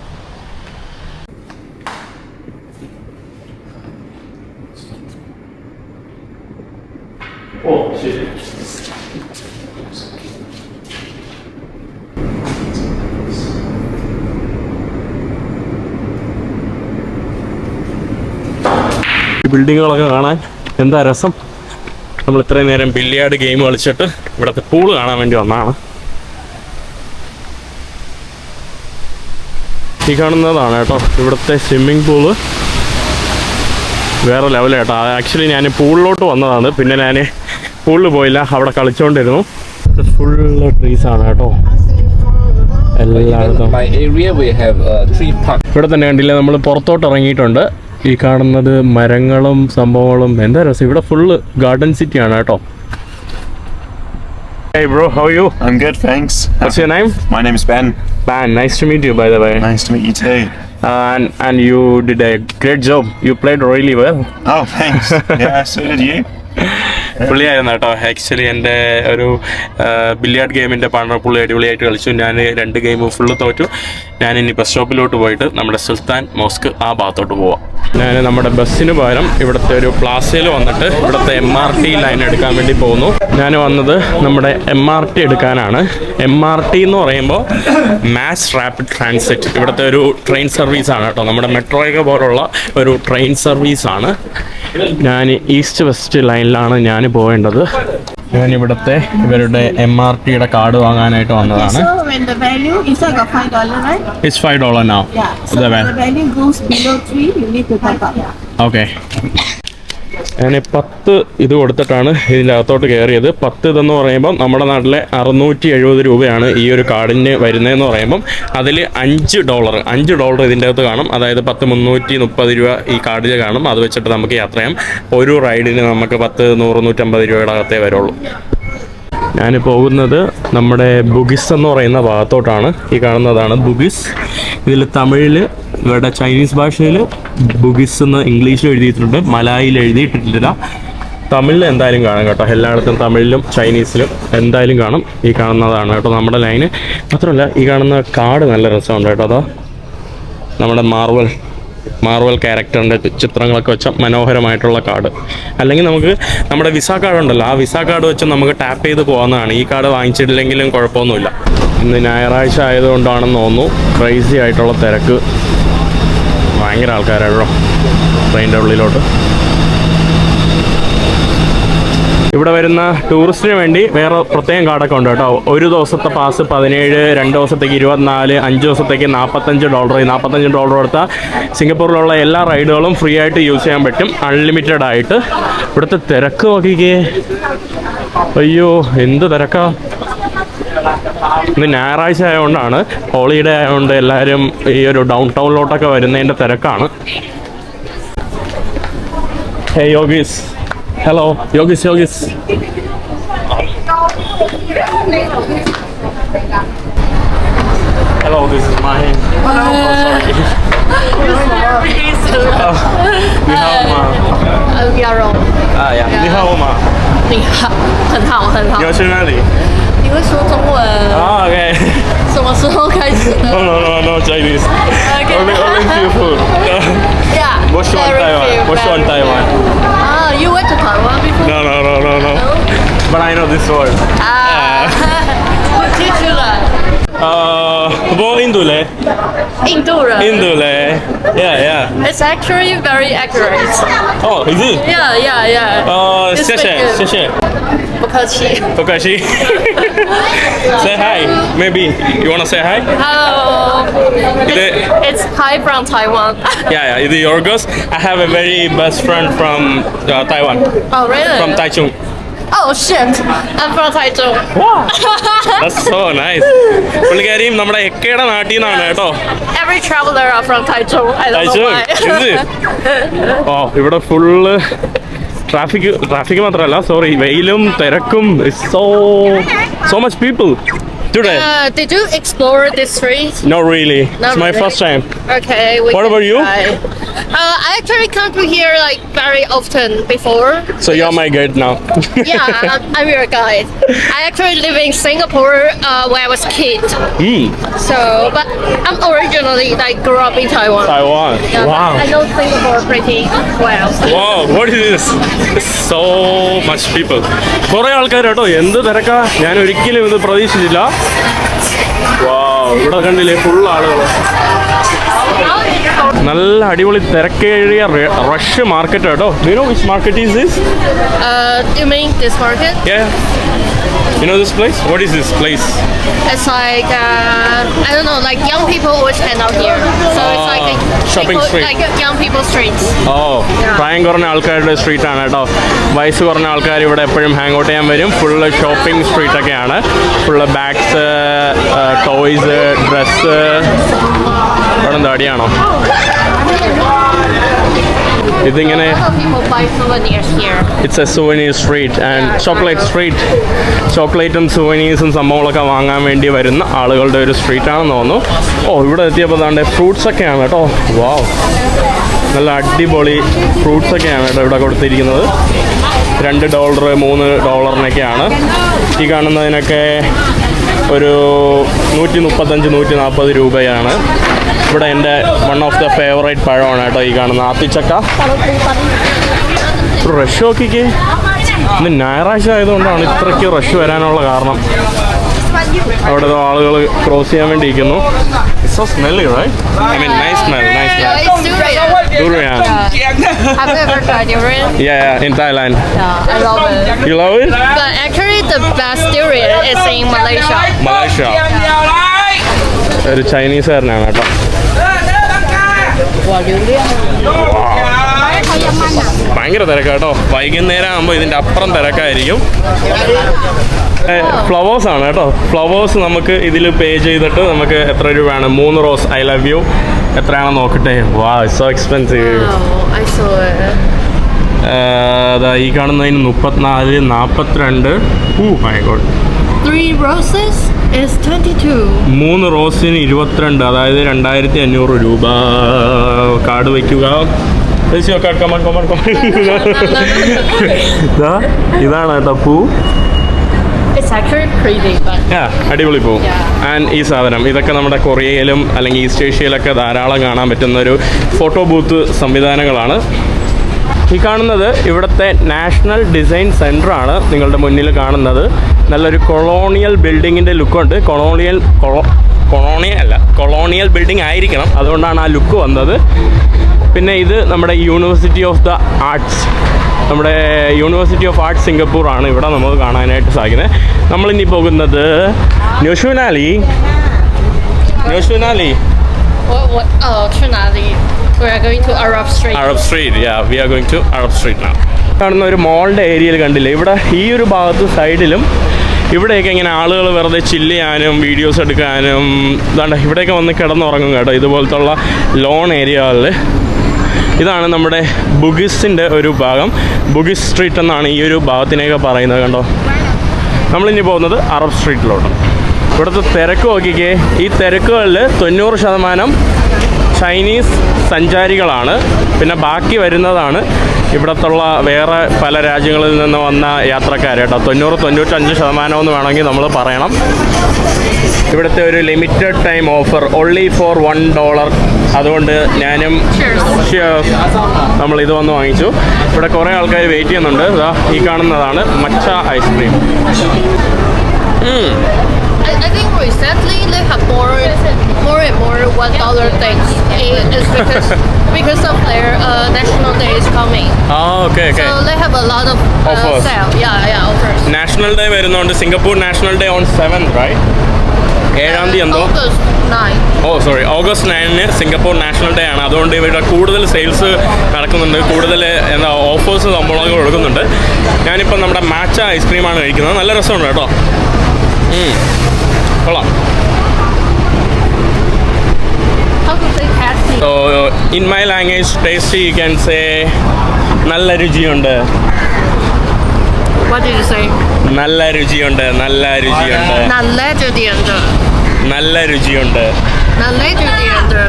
A: ബിൽഡിങ്ങുകളൊക്കെ കാണാൻ എന്താ രസം? നമ്മൾ ഇത്രയും നേരം ബില്ലിയാർഡ് ഗെയിം കളിച്ചിട്ട് ഇവിടുത്തെ പൂൾ കാണാൻ വേണ്ടി വന്നതാണ്. ഈ കാണുന്നതാണ് കേട്ടോ ഇവിടുത്തെ സ്വിമ്മിംഗ് പൂൾ വേറെ ലെവലേട്ടോ ആക്ച്വലി ഞാൻ പൂളിലോട്ട് വന്നതാണ്. പിന്നെ ഞാൻ പൂളിൽ പോയില്ല. അവിടെ കളിച്ചുകൊണ്ടിരുന്നു ഫുള്ള് ട്രീസ് ആണ് കേട്ടോ. എല്ലായിടത്തും.
C: Uh.
A: ഇവിടെ തന്നെ കണ്ടില്ല? നമ്മൾ പുറത്തോട്ട് ഇറങ്ങിയിട്ടുണ്ട്. ഈ കാണുന്നത് മരങ്ങളും സംഭവങ്ങളും എന്താ രസം ഇവിടെ ഫുള്ള് ഗാർഡൻ സിറ്റി ആണ് കേട്ടോ Hey bro, how are you?
E: I'm good, thanks.
A: What's your name?
E: My name is Ben.
A: Ben, nice to meet you by the way.
E: Nice to meet you too.
A: and and you did a great job. You played really well.
E: Oh, thanks. yeah, so did you.
A: പുള്ളിയായിരുന്നു കേട്ടോ. Actually എന്റെ ഒരു ബില്ലിയാർഡ് ഗെയിമിന്റെ partner പുള്ളി അടിപൊളിയായിട്ട് കളിച്ചു. ഞാൻ രണ്ട് game full തോറ്റു. ഞാൻ ഇനി ബസ് സ്റ്റോപ്പിലോട്ട് പോയിട്ട് നമ്മുടെ സുൽത്താൻ മോസ്ക് ആ ഭാഗത്തോട്ട് പോവാം. ഞാൻ നമ്മുടെ ബസ്സിന് പകരം ഇവിടുത്തെ ഒരു പ്ലാസയിൽ വന്നിട്ട് ഇവിടുത്തെ എം ആർ ടി ലൈൻ എടുക്കാൻ വേണ്ടി പോകുന്നു. ഞാൻ വന്നത് നമ്മുടെ എം ആർ ടി എടുക്കാനാണ്. എം ആർ ടി എന്ന് പറയുമ്പോൾ മാസ് റാപ്പിഡ് ട്രാൻസിറ്റ് ഇവിടുത്തെ ഒരു ട്രെയിൻ സർവീസാണ് കേട്ടോ. നമ്മുടെ മെട്രോയൊക്കെ പോലുള്ള ഒരു ട്രെയിൻ സർവീസാണ് ഞാൻ ഈസ്റ്റ് വെസ്റ്റ് ലൈനിലാണ് ഞാൻ പോകേണ്ടത് ഞാൻ ഇവിടുത്തെ ഇവരുടെ എം ആർ ടിയുടെ കാർഡ് വാങ്ങാനായിട്ട് വന്നതാണ്. ഓക്കെ ഞാൻ പത്ത് ഇത് കൊടുത്തിട്ടാണ് ഇതിന്റെ അകത്തോട്ട് കയറിയത്. പത്ത് ഇതെന്ന് പറയുമ്പം നമ്മുടെ നാട്ടിലെ അറുന്നൂറ്റി എഴുപത് രൂപയാണ് ഈ ഒരു കാർഡിന് വരുന്നതെന്ന് പറയുമ്പം അതിൽ അഞ്ച് ഡോളർ അഞ്ച് ഡോളർ ഇതിന്റെ അകത്ത് കാണും. അതായത് പത്ത് മുന്നൂറ്റി മുപ്പത് രൂപ ഈ കാർഡിൽ കാണും. അത് വെച്ചിട്ട് നമുക്ക് യാത്ര ചെയ്യാം. ഒരു റൈഡിന് നമുക്ക് പത്ത് നൂറ് നൂറ്റമ്പത് രൂപയുടെ അകത്തേ വരുള്ളൂ. ഞാൻ പോകുന്നത് നമ്മുടെ ബുഗിസ് എന്ന് പറയുന്ന ഭാഗത്തോട്ടാണ്. ഈ കാണുന്നതാണ് ബുഗിസ്. ഇതിൽ തമിഴിൽ ഇവരുടെ ചൈനീസ് ഭാഷയിൽ ബുഗിസ് എന്ന് ഇംഗ്ലീഷിൽ എഴുതിയിട്ടുണ്ട്. മലായിൽ എഴുതിയിട്ടില്ല തമിഴിൽ എന്തായാലും കാണും കേട്ടോ. എല്ലായിടത്തും തമിഴിലും ചൈനീസിലും എന്തായാലും കാണും. ഈ കാണുന്നതാണ് കേട്ടോ നമ്മുടെ ലൈന്. മാത്രമല്ല ഈ കാണുന്ന കാട് നല്ല രസമുണ്ട് കേട്ടോ. അതോ നമ്മുടെ മാർവൽ മാർവൽ ക്യാരക്ടറിന്റെ ചിത്രങ്ങളൊക്കെ വെച്ച മനോഹരമായിട്ടുള്ള കാർഡ് അല്ലെങ്കിൽ നമുക്ക് നമ്മുടെ വിസ കാർഡ് ഉണ്ടല്ലോ ആ വിസ കാർഡ് വെച്ച് നമുക്ക് ടാപ്പ് ചെയ്ത് പോകുന്നതാണ് ഈ കാർഡ് വാങ്ങിച്ചിട്ടില്ലെങ്കിലും കുഴപ്പമൊന്നുമില്ല. ഇന്ന് ഞായറാഴ്ച ആയതുകൊണ്ടാണെന്ന് തോന്നുന്നു. ക്രൈസി ആയിട്ടുള്ള തിരക്ക്. ഭയങ്കര ആൾക്കാരാണല്ലോ ട്രെയിനിന്റെ ഉള്ളിലോട്ട്. ഇവിടെ വരുന്ന ടൂറിസ്റ്റിന് വേണ്ടി വേറെ പ്രത്യേകം കാർഡൊക്കെ ഉണ്ട് കേട്ടോ. ഒരു ദിവസത്തെ പാസ് പതിനേഴ് രണ്ട് ദിവസത്തേക്ക് ഇരുപത്തിനാല് അഞ്ച് ദിവസത്തേക്ക് നാൽപ്പത്തഞ്ച് ഡോളർ നാൽപ്പത്തഞ്ച് ഡോളർ കൊടുത്താൽ സിംഗപ്പൂരിലുള്ള എല്ലാ റൈഡുകളും ഫ്രീ ആയിട്ട് യൂസ് ചെയ്യാൻ പറ്റും അൺലിമിറ്റഡ് ആയിട്ട്. ഇവിടുത്തെ തിരക്ക് നോക്കിക്കേ. അയ്യോ എന്ത് തിരക്കാ. ഇന്ന് ഞായറാഴ്ച ആയതുകൊണ്ടാണ് ഹോളിഡേ ആയതുകൊണ്ട് എല്ലാവരും ഈ ഒരു ഡൗൺ ടൗണിലോട്ടൊക്കെ വരുന്നതിന്റെ തിരക്കാണ്. ഹേ യോഗീസ് Hello, yogis, yogis. Hello, this is mine. Hello, uh, oh, sorry. Uh, we have
B: uh, we are wrong.
A: Ah, yeah. 你好嘛。
B: 你好，很好，很好。
A: 你要去哪里？
B: 你会说中文
A: ？Ah, okay.
B: 什么时候开始
A: No, no, no, no Chinese. Only, only few food.
B: Yeah.
A: What's one
B: very
A: Taiwan?
B: few,
A: What's one
B: very few.
A: Taiwan?
B: Ah, you went to Taiwan before?
A: No, no, no, no, no. But I know this word.
B: Ah. 我记住了，
A: Uh, born Indule.
B: 印度人。
A: Indule. Yeah, yeah.
B: It's actually very accurate.
A: Oh, is it?
B: Yeah, yeah, yeah.
A: Uh,
B: It's
A: 谢谢
B: like,
A: 谢谢
B: 不客气。
A: 不客气 Say hi maybe you wanna say hi
B: Hello. It's,
A: It-
B: it's hi from Taiwan.
A: Yeah yeah is it Yorgos I have a very best friend from uh, Taiwan
B: oh, really?
A: from Taichung
B: Oh, shit. I'm from Taichung.
A: That's so nice പുള്ളിക്കാരിയും നമ്മുടെ എക്കയുടെ നാട്ടിൽ നിന്നാണ് കേട്ടോ
B: Every traveler are from Taichung. I don't know why.
A: Is ഓ ഇവിടെ full traffic traffic മാത്രമല്ല sorry വെയിലും തിരക്കും so so much people Today
B: Uh, did you explore this street?
A: No really
B: Not
A: It's my
B: really.
A: first time
B: Okay. We
A: What
B: can
A: about you?
B: try. Uh, I actually come to here like very often before.
A: So you're my guide now
B: yeah, I'm, I'm your guide. I actually live in Singapore uh, when I was a kid.
A: Hmm,
B: So, but I'm originally like grew up in Taiwan.
A: Taiwan
B: Yeah, but
A: Wow
B: I know Singapore pretty well.
A: Wow, what is this? So much people. കുറേ ആൾക്കാർ കേട്ടോ എന്ത് തിരക്കാ ഞാൻ ഒരിക്കലും ഇത് പ്രതീക്ഷിച്ചില്ല വാവ് ഇവിടെ കണ്ടില്ലേ ഫുൾ ആളുകൾ നല്ല അടിപൊളി തിരക്കേറിയ റഷ് മാർക്കറ്റ് കേട്ടോ you know which market is
B: this you you this market
A: yeah you know this place? What is this place
B: It's like uh, I don't know, like young people always hang out here. So it's like a
A: Ah, shopping
B: people-
A: street.
B: like young people streets.
A: ഓ പ്രായം കുറഞ്ഞ ആൾക്കാരുടെ street ആണ് കേട്ടോ. വയസ്സ് കുറഞ്ഞ ആൾക്കാർ ഇവിടെ എപ്പോഴും ഹാങ് ഔട്ട് ചെയ്യാൻ വരും. ഫുള്ള് ഷോപ്പിംഗ് സ്ട്രീറ്റ് ഒക്കെയാണ്. ഫുള്ള് ബാഗ്സ് ടോയ്സ് ഡ്രസ്സ് എന്താ അടിയാണോ ഇതിങ്ങനെ.
B: It's a
A: souvenir street and chocolate street ചോക്ലേറ്റും സുവനീസും സംഭവങ്ങളൊക്കെ വാങ്ങാൻ വേണ്ടി വരുന്ന ആളുകളുടെ ഒരു സ്ട്രീറ്റ് ആണെന്ന് തോന്നുന്നു. ഓ ഇവിടെ എത്തിയപ്പോൾ താണ്ടെ ഫ്രൂട്ട്സ് ഒക്കെയാണ് കേട്ടോ. വാവ് നല്ല അടിപൊളി ഫ്രൂട്ട്സ് ഒക്കെയാണ് കേട്ടോ ഇവിടെ കൊടുത്തിരിക്കുന്നത്. രണ്ട് ഡോളർ മൂന്ന് ഡോളറിനൊക്കെയാണ് ഈ കാണുന്നതിനൊക്കെ ഒരു നൂറ്റി മുപ്പത്തഞ്ച് നൂറ്റി നാൽപ്പത് രൂപയാണ്. ഇവിടെ എന്റെ വൺ ഓഫ് ദ ഫേവറേറ്റ് പഴമാണ് കേട്ടോ ഈ കാണുന്നത് ആത്തിച്ചക്ക. റഷ് നോക്കിക്ക്. ഇന്ന് ഞായറാഴ്ച ആയതുകൊണ്ടാണ് ഇത്രയ്ക്ക് റഷ് വരാനുള്ള കാരണം. അവിടെ ആളുകൾ ക്രോസ് ചെയ്യാൻ വേണ്ടി ഇരിക്കുന്നു മലേഷ്യ ഒരു ചൈനീസുകാരനാണ് കേട്ടോ. ഭയങ്കര തിരക്കാട്ടോ വൈകുന്നേരം ആകുമ്പോൾ ഇതിന്റെ അപ്പുറം തിരക്കായിരിക്കും. ഫ്ലവേഴ്സ് ആണ് കേട്ടോ. ഫ്ലവേഴ്സ് നമുക്ക് ഇതിൽ പേ ചെയ്തിട്ട് നമുക്ക് എത്ര രൂപയാണ്? മൂന്ന് റോസ് ഐ ലവ് യു എത്രയാണെന്ന് നോക്കട്ടെ? വാ സോ എക്സ്പെൻസീവ്. അതാ ഈ കാണുന്നതിന് മുപ്പത്തിനാല് നാൽപ്പത്തിരണ്ട് ഊ മൈ ഗോഡ്
B: ത്രീ 22.
A: മൂന്ന് റോസിന് ഇരുപത്തിരണ്ട് അതായത് രണ്ടായിരത്തി അഞ്ഞൂറ് രൂപ. കാർഡ് വയ്ക്കുക. ഇതാണ് കേട്ടോ പൂ. അടിപൊളി പൂ. ആൻഡ് ഈ സാധനം ഇതൊക്കെ നമ്മുടെ കൊറിയയിലും അല്ലെങ്കിൽ ഈസ്റ്റ് ഏഷ്യയിലൊക്കെ ധാരാളം കാണാൻ പറ്റുന്ന ഒരു ഫോട്ടോ ബൂത്ത് സംവിധാനങ്ങളാണ്. ഈ കാണുന്നത് ഇവിടുത്തെ നാഷണൽ ഡിസൈൻ സെന്ററാണ് ആണ് നിങ്ങളുടെ മുന്നിൽ കാണുന്നത്. നല്ലൊരു കൊളോണിയൽ ബിൽഡിങ്ങിന്റെ ലുക്കുണ്ട് കൊളോണിയൽ കൊളോണിയൽ അല്ല കൊളോണിയൽ ബിൽഡിംഗ് ആയിരിക്കണം. അതുകൊണ്ടാണ് ആ ലുക്ക് വന്നത്. പിന്നെ ഇത് നമ്മുടെ യൂണിവേഴ്സിറ്റി ഓഫ് ദ ആർട്സ് നമ്മുടെ യൂണിവേഴ്സിറ്റി ഓഫ് ആർട്സ് സിംഗപ്പൂർ ആണ് ഇവിടെ നമുക്ക് കാണാനായിട്ട് സാധിക്കുന്നത്. നമ്മളിനി പോകുന്നത് ന്യൂഷുനാലി ന്യൂഷുനാലി
B: Arab street
A: we are going to Arab street കാണുന്ന ഒരു മോളിന്റെ ഏരിയയിൽ കണ്ടില്ലേ? ഇവിടെ ഈ ഒരു ഭാഗത്തും സൈഡിലും ഇവിടെയൊക്കെ ഇങ്ങനെ ആളുകൾ വെറുതെ ചില്ല് ചെയ്യാനും വീഡിയോസ് എടുക്കാനും ഇതാണ്ട് ഇവിടെയൊക്കെ വന്ന് കിടന്നുറങ്ങും കേട്ടോ. ഇതുപോലത്തുള്ള ലോൺ ഏരിയകളിൽ ഇതാണ് നമ്മുടെ ബുഗിസിന്റെ ഒരു ഭാഗം. ബുഗിസ് സ്ട്രീറ്റ് എന്നാണ് ഈ ഒരു ഭാഗത്തിനെയൊക്കെ പറയുന്നത് കണ്ടോ. നമ്മളിനി പോകുന്നത് അറബ് സ്ട്രീറ്റിലോട്ട് ഇവിടുത്തെ തിരക്ക് നോക്കിക്കേ. ഈ തിരക്കുകളിൽ തൊണ്ണൂറ് ശതമാനം ചൈനീസ് സഞ്ചാരികളാണ്. പിന്നെ ബാക്കി വരുന്നതാണ് ഇവിടത്തുള്ള വേറെ പല രാജ്യങ്ങളിൽ നിന്ന് വന്ന യാത്രക്കാർ കേട്ടോ. തൊണ്ണൂറ് തൊണ്ണൂറ്റഞ്ച് ശതമാനം എന്ന് വേണമെങ്കിൽ നമ്മൾ പറയണം. ഇവിടുത്തെ ഒരു limited time offer only for one dollar അതുകൊണ്ട് ഞാനും നമ്മൾ ഇത് വന്ന് വാങ്ങിച്ചു. ഇവിടെ കുറേ ആൾക്കാർ വെയിറ്റ് ചെയ്യുന്നുണ്ട്. ഈ കാണുന്നതാണ്
B: matcha ice cream. Recently they have more, more and more one dollar things. It- It's because because of their uh, national day is coming,
A: ആ okay okay
B: so they have a lot of uh,
A: Offers.
B: sale. Yeah, yeah, offers.
A: National day വരുന്നുണ്ട് Singapore national day on seven right ഏഴാം തീയതി എന്തോ. ഓ sorry August നയനിന് Singapore national day ആണ് അതുകൊണ്ട് ഇവിടെ കൂടുതൽ സെയിൽസ് നടക്കുന്നുണ്ട് കൂടുതൽ എന്താ ഓഫേഴ്സ് സംഭവങ്ങളൊക്കെ കൊടുക്കുന്നുണ്ട് ഞാനിപ്പോൾ നമ്മുടെ മാച്ച ഐസ്ക്രീമാണ് കഴിക്കുന്നത് നല്ല രസമുണ്ട് കേട്ടോ. കൊള്ളാം
B: How to say tasty?
A: So in my language tasty you can say നല്ല രുചിയുണ്ട്
B: What did you say?
A: നല്ല രുചിയുണ്ട് നല്ല രുചിയുണ്ട്
B: നല്ല രുചിയുണ്ട്.
A: നല്ല രുചിയുണ്ട്
B: നല്ല രുചിയുണ്ട്.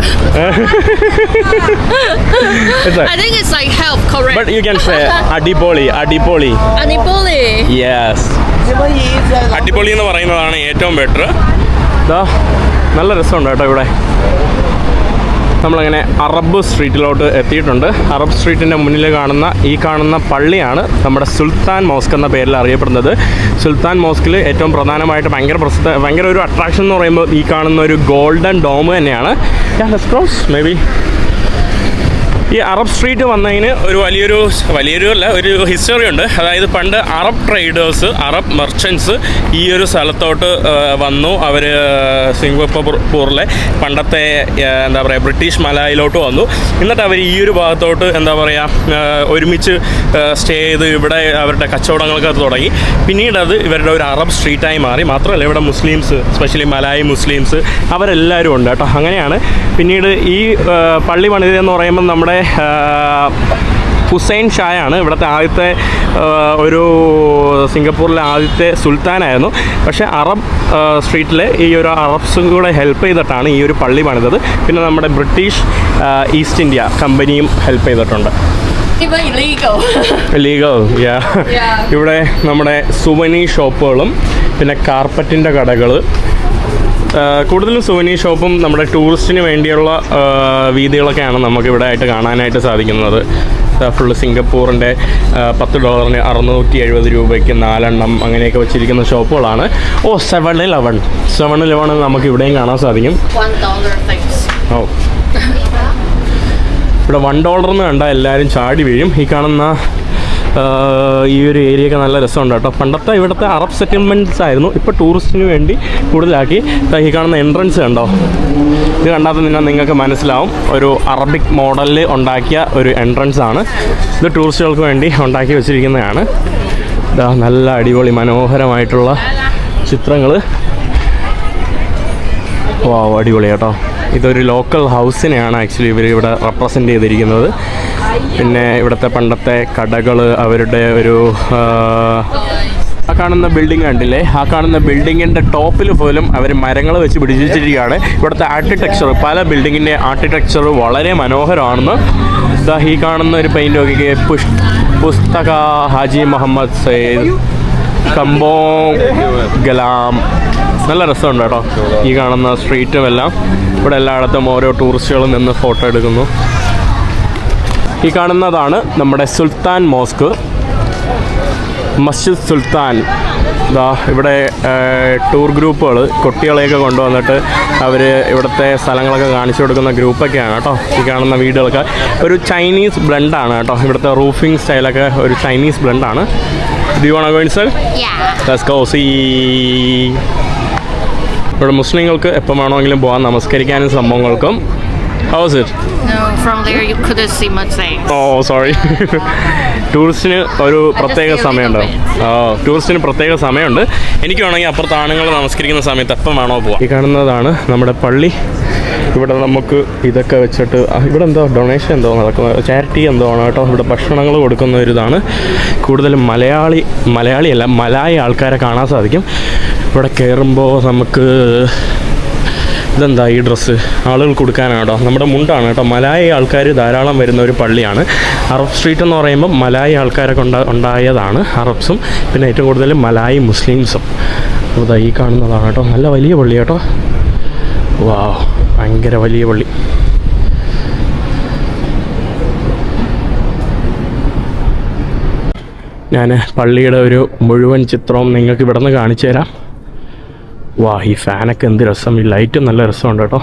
A: It's a-
B: I think it's like health, correct?
A: But you can say അടിപൊളി അടിപൊളി
B: അടിപൊളി.
A: യെസ് അടിപൊളി എന്ന് പറയുന്നതാണ് ഏറ്റവും ബെറ്റർ ഇതാ നല്ല രസമുണ്ട് കേട്ടോ ഇവിടെ. നമ്മളങ്ങനെ അറബ് സ്ട്രീറ്റിലോട്ട് എത്തിയിട്ടുണ്ട്. അറബ് സ്ട്രീറ്റിന്റെ മുന്നിൽ കാണുന്ന ഈ കാണുന്ന പള്ളിയാണ് നമ്മുടെ സുൽത്താൻ മോസ്ക് എന്ന പേരിൽ അറിയപ്പെടുന്നത്. സുൽത്താൻ മോസ്കിൽ ഏറ്റവും പ്രധാനമായിട്ട് ഭയങ്കര പ്രസിദ്ധ ഭയങ്കര ഒരു അട്രാക്ഷൻ എന്ന് പറയുമ്പോൾ ഈ കാണുന്ന ഒരു ഗോൾഡൻ ഡോം തന്നെയാണ്. ക്രോസ് മേ ബി ഈ അറബ് സ്ട്രീറ്റ് വന്നതിന് ഒരു വലിയൊരു വലിയൊരു അല്ല ഒരു ഹിസ്റ്ററി ഉണ്ട്. അതായത് പണ്ട് അറബ് ട്രേഡേഴ്സ് അറബ് മെർച്ചൻസ് ഈ ഒരു സ്ഥലത്തോട്ട് വന്നു. അവർ സിംഗപ്പൂറിലെ പണ്ടത്തെ എന്താ പറയുക ബ്രിട്ടീഷ് മലായിലോട്ട് വന്നു. എന്നിട്ട് അവർ ഈ ഒരു ഭാഗത്തോട്ട് എന്താ പറയുക ഒരുമിച്ച് സ്റ്റേ ചെയ്ത് ഇവിടെ അവരുടെ കച്ചവടങ്ങളൊക്കെ തുടങ്ങി. പിന്നീട് അത് ഇവരുടെ ഒരു അറബ് സ്ട്രീറ്റായി മാറി. മാത്രമല്ല ഇവിടെ മുസ്ലിംസ് സ്പെഷ്യലി മലായി മുസ്ലിംസ് അവരെല്ലാവരും ഉണ്ട് കേട്ടോ. അങ്ങനെയാണ്. പിന്നീട് ഈ പള്ളി പണിതെന്ന് പറയുമ്പോൾ നമ്മുടെ ഹുസൈൻ ഷായാണ് ഇവിടുത്തെ ആദ്യത്തെ ഒരു സിംഗപ്പൂരിലെ ആദ്യത്തെ സുൽത്താനായിരുന്നു. പക്ഷേ അറബ് സ്ട്രീറ്റിലെ ഈ ഒരു അറബ്സും കൂടെ ഹെൽപ്പ് ചെയ്തിട്ടാണ് ഈ ഒരു പള്ളി പണിതത്. പിന്നെ നമ്മുടെ ബ്രിട്ടീഷ് ഈസ്റ്റ് ഇന്ത്യ കമ്പനിയും ഹെൽപ്പ് ചെയ്തിട്ടുണ്ട്. ലീഗോ യാ. ഇവിടെ നമ്മുടെ സുവനി ഷോപ്പുകളും പിന്നെ കാർപ്പറ്റിന്റെ കടകൾ കൂടുതലും സുവനി ഷോപ്പും നമ്മുടെ ടൂറിസ്റ്റിന് വേണ്ടിയുള്ള വീതികളൊക്കെയാണ് നമുക്ക് ഇവിടെ ആയിട്ട് കാണാനായിട്ട് സാധിക്കുന്നത് ഫുള്ള് സിംഗപ്പൂറിന്റെ പത്ത് ഡോളറിന് അറുന്നൂറ്റി എഴുപത് രൂപയ്ക്ക് നാലെണ്ണം അങ്ങനെയൊക്കെ വെച്ചിരിക്കുന്ന ഷോപ്പുകളാണ്. ഓ സെവൻ ഇലവൻ. സെവൻ ഇലവൻ നമുക്ക് ഇവിടെയും കാണാൻ സാധിക്കും. ഓ. ഇവിടെ വൺ ഡോളർ എന്ന് കണ്ട എല്ലാവരും ചാടി വീഴും. ഈ കാണുന്ന ഈ ഒരു ഏരിയയൊക്കെ നല്ല രസമുണ്ട് കേട്ടോ. പണ്ടത്തെ ഇവിടുത്തെ അറബ് സെറ്റിൽമെന്റ്സ് ആയിരുന്നു. ഇപ്പോൾ ടൂറിസ്റ്റിന് വേണ്ടി കൂടുതലാക്കി ഈ കാണുന്ന എൻട്രൻസ് കണ്ടോ? ഇത് കണ്ടാൽ തന്നെ നിങ്ങൾക്ക് മനസ്സിലാവും. ഒരു അറബിക് മോഡലിൽ ഉണ്ടാക്കിയ ഒരു എൻട്രൻസ് ആണ്. ഇത് ടൂറിസ്റ്റുകൾക്ക് വേണ്ടി ഉണ്ടാക്കി വെച്ചിരിക്കുന്നതാണ്. ഇതാ നല്ല അടിപൊളി മനോഹരമായിട്ടുള്ള ചിത്രങ്ങൾ വാ അടിപൊളി കേട്ടോ. ഇതൊരു ലോക്കൽ ഹൗസിനെയാണ് ആക്ച്വലി ഇവർ ഇവിടെ റെപ്രസെന്റ് ചെയ്തിരിക്കുന്നത്. പിന്നെ ഇവിടുത്തെ പണ്ടത്തെ കടകൾ അവരുടെ ഒരു ആ, കാണുന്ന ബിൽഡിംഗ് കണ്ടില്ലേ? ആ കാണുന്ന ബിൽഡിങ്ങിന്റെ ടോപ്പിൽ പോലും അവർ മരങ്ങൾ വെച്ച് പിടിച്ചിരിക്കുകയാണ് ഇവിടുത്തെ ആർക്കിടെക്ചർ പല ബിൽഡിങ്ങിന്റെ ആർക്കിടെക്ചർ വളരെ മനോഹരമാണെന്ന് ഇതാ ഈ കാണുന്ന ഒരു പെയിന്റ് നോക്കിക്കേ. പുഷ് പുസ്തക ഹാജി മുഹമ്മദ് സയ്യിദ് കമ്പോ ഗലാം നല്ല രസമുണ്ട് കേട്ടോ. ഈ കാണുന്ന സ്ട്രീറ്റും എല്ലാം. ഇവിടെ എല്ലായിടത്തും ഓരോ ടൂറിസ്റ്റുകളും നിന്ന് ഫോട്ടോ എടുക്കുന്നു. ഈ കാണുന്നതാണ് നമ്മുടെ സുൽത്താൻ മോസ്ക്. മസ്ജിദ് സുൽത്താൻ. ഇതാ ഇവിടെ ടൂർ ഗ്രൂപ്പുകൾ കുട്ടികളെയൊക്കെ കൊണ്ടുവന്നിട്ട് അവർ ഇവിടുത്തെ സ്ഥലങ്ങളൊക്കെ കാണിച്ചു കൊടുക്കുന്ന ഗ്രൂപ്പൊക്കെയാണ് കേട്ടോ. ഈ കാണുന്ന വീടുകളൊക്കെ. ഒരു ചൈനീസ് ബ്ലെൻഡാണ് കേട്ടോ. ഇവിടുത്തെ റൂഫിംഗ് സ്റ്റൈലൊക്കെ ഒരു ചൈനീസ് ബ്ലെൻഡാണ്
B: Yeah.
A: Let's go. See. ഇവിടെ മുസ്ലിങ്ങൾക്ക് എപ്പോൾ വേണമെങ്കിലും പോകാൻ നമസ്കരിക്കാനും സംഭവങ്ങൾക്കും. How was it?
B: No, from there you couldn't see much things.
A: ഓ സോറി ടൂറിസ്റ്റിന് ഒരു പ്രത്യേക സമയമുണ്ട്. ഓ ടൂറിസ്റ്റിന് പ്രത്യേക സമയമുണ്ട്. എനിക്ക് വേണമെങ്കിൽ അപ്പുറത്ത് ആണുങ്ങൾ നമസ്കരിക്കുന്ന സമയത്ത് എപ്പം വേണോ പോവാം. ഈ കാണുന്നതാണ് നമ്മുടെ പള്ളി. ഇവിടെ നമുക്ക് ഇതൊക്കെ വെച്ചിട്ട് ഇവിടെ എന്തോ ഡൊണേഷൻ എന്തോ നടക്കുന്നത് ചാരിറ്റി എന്തോ ആണ് കേട്ടോ. ഇവിടെ ഭക്ഷണങ്ങൾ കൊടുക്കുന്ന ഒരു ഇതാണ്. കൂടുതലും മലയാളി മലയാളിയല്ല മലായി ആൾക്കാരെ കാണാൻ സാധിക്കും. ഇവിടെ കയറുമ്പോൾ നമുക്ക് ഇതെന്താ ഈ ഡ്രസ്സ് ആളുകൾ കൊടുക്കാനാണ്? കേട്ടോ നമ്മുടെ മുണ്ടാണ് കേട്ടോ. മലായ ആൾക്കാർ ധാരാളം വരുന്ന ഒരു പള്ളിയാണ്. അറബ് സ്ട്രീറ്റ് എന്ന് പറയുമ്പോൾ മലായ ആൾക്കാരൊക്കെ ഉണ്ടാ ഉണ്ടായതാണ് അറബ്സും പിന്നെ ഏറ്റവും കൂടുതൽ മലായി മുസ്ലിംസും. അപ്പോൾ ദാ ഈ കാണുന്നതാണ് കേട്ടോ. നല്ല വലിയ പള്ളി കേട്ടോ. വാ ഭയങ്കര വലിയ പള്ളി. ഞാൻ പള്ളിയുടെ ഒരു മുഴുവൻ ചിത്രവും നിങ്ങൾക്ക് ഇവിടെ നിന്ന് കാണിച്ചു തരാം വാ ഈ ഫാനൊക്കെ എന്ത് രസം ഈ ലൈറ്റും നല്ല രസമുണ്ട് കേട്ടോ.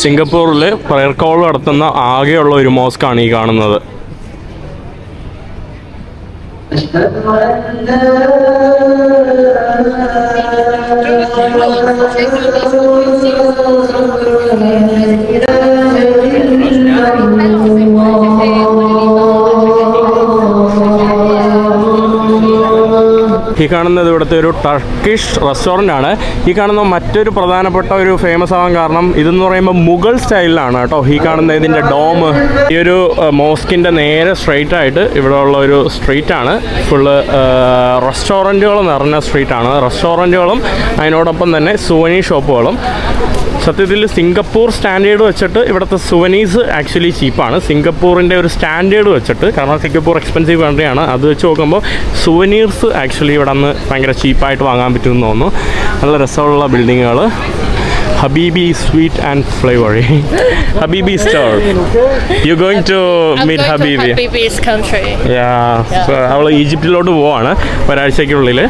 A: സിംഗപ്പൂരിൽ പ്രയർ കോൾ നടത്തുന്ന ആകെയുള്ള ഒരു മോസ്കാണ് ഈ കാണുന്നത്. Thank you. ഈ കാണുന്നത് ഇവിടുത്തെ ഒരു ടർക്കിഷ് റെസ്റ്റോറന്റ് ആണ്. ഈ കാണുന്ന മറ്റൊരു പ്രധാനപ്പെട്ട ഒരു ഫേമസ് ആവാൻ കാരണം ഇതെന്ന് പറയുമ്പോൾ മുഗൾ സ്റ്റൈലിലാണ് കേട്ടോ. ഈ കാണുന്ന ഇതിന്റെ ഡോം ഈ ഒരു മോസ്കിന്റെ നേരെ സ്ട്രെയിറ്റ് ആയിട്ട് ഇവിടെ ഉള്ള ഒരു സ്ട്രീറ്റ് ആണ്. ഫുള്ള് റെസ്റ്റോറന്റുകൾ നിറഞ്ഞ സ്ട്രീറ്റ് ആണ്. റെസ്റ്റോറന്റുകളും അതിനോടൊപ്പം തന്നെ സുവനി ഷോപ്പുകളും സത്യത്തിൽ സിംഗപ്പൂർ സ്റ്റാൻഡേർഡ് വെച്ചിട്ട് ഇവിടുത്തെ സുവനീസ് ആക്ച്വലി ചീപ്പാണ് സിംഗപ്പൂരിന്റെ ഒരു സ്റ്റാൻഡേർഡ് വെച്ചിട്ട് കാരണം സിംഗപ്പൂർ എക്സ്പെൻസീവ് കൺട്രിയാണ് അത് വെച്ച് നോക്കുമ്പോൾ സുവനീർസ് ആക്ച്വലി ഇവിടെ നിന്ന് ഭയങ്കര ചീപ്പായിട്ട് വാങ്ങാൻ പറ്റുമെന്ന് തോന്നുന്നു. നല്ല രസമുള്ള ബിൽഡിങ്ങുകൾ Habibi sweet and flavour Habibi
B: store
A: you
B: going to meet Habibi.
A: അവൾ ഈജിപ്തിലോട്ട് പോവാണ് ഒരാഴ്ചയ്ക്കുള്ളിൽ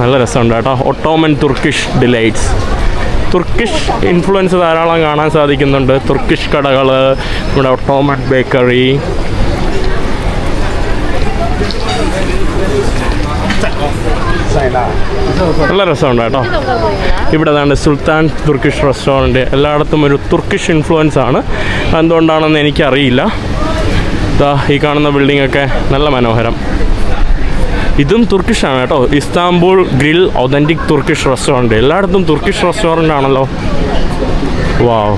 A: നല്ല രസമുണ്ട് കേട്ടോ. Ottoman Turkish delights Turkish influence ധാരാളം കാണാൻ സാധിക്കുന്നുണ്ട്. തുർക്കിഷ് കടകൾ നമ്മുടെ ഒട്ടോമൻ ബേക്കറി നല്ല രസമുണ്ട് കേട്ടോ. ഇവിടെ തന്നെ സുൽത്താൻ തുർക്കിഷ് റെസ്റ്റോറന്റ് എല്ലായിടത്തും ഒരു തുർക്കിഷ് ഇൻഫ്ലുവൻസ് ആണ്. എന്തുകൊണ്ടാണെന്ന് എനിക്കറിയില്ല. ഈ കാണുന്ന ബിൽഡിംഗ് ഒക്കെ നല്ല മനോഹരം. ഇതും തുർക്കിഷ് ആണ് കേട്ടോ. Istanbul grill authentic Turkish restaurant എല്ലായിടത്തും തുർക്കിഷ് റെസ്റ്റോറന്റ് ആണല്ലോ. വാവ്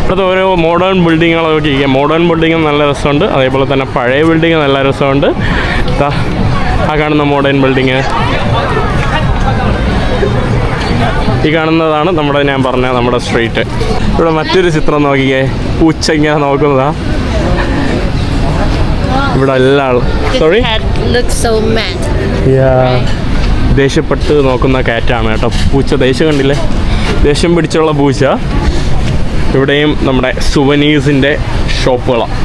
A: ഇവിടുത്തെ ഓരോ മോഡേൺ ബിൽഡിങ്ങുകളൊക്കെ ഇരിക്കുക. മോഡേൺ ബിൽഡിങ്ങും നല്ല രസമുണ്ട്. അതേപോലെ തന്നെ പഴയ ബിൽഡിങ് നല്ല രസമുണ്ട്. ആ കാണുന്ന മോഡേൺ ബിൽഡിങ് ഈ കാണുന്നതാണ് നമ്മുടെ ഞാൻ പറഞ്ഞ നമ്മുടെ സ്ട്രീറ്റ് ഇവിടെ മറ്റൊരു ചിത്രം നോക്കിക്കേ. പൂച്ച ഇങ്ങനെ നോക്കുന്നതാ. ഇവിടെ എല്ലാ സോറി ദേഷ്യപ്പെട്ട് നോക്കുന്ന കാറ്റാണ് കേട്ടോ. പൂച്ച ദേഷ്യം കണ്ടില്ലേ? ദേഷ്യം പിടിച്ചുള്ള പൂച്ച. ഇവിടെയും നമ്മുടെ സുവനീസിന്റെ ഷോപ്പുകളാണ്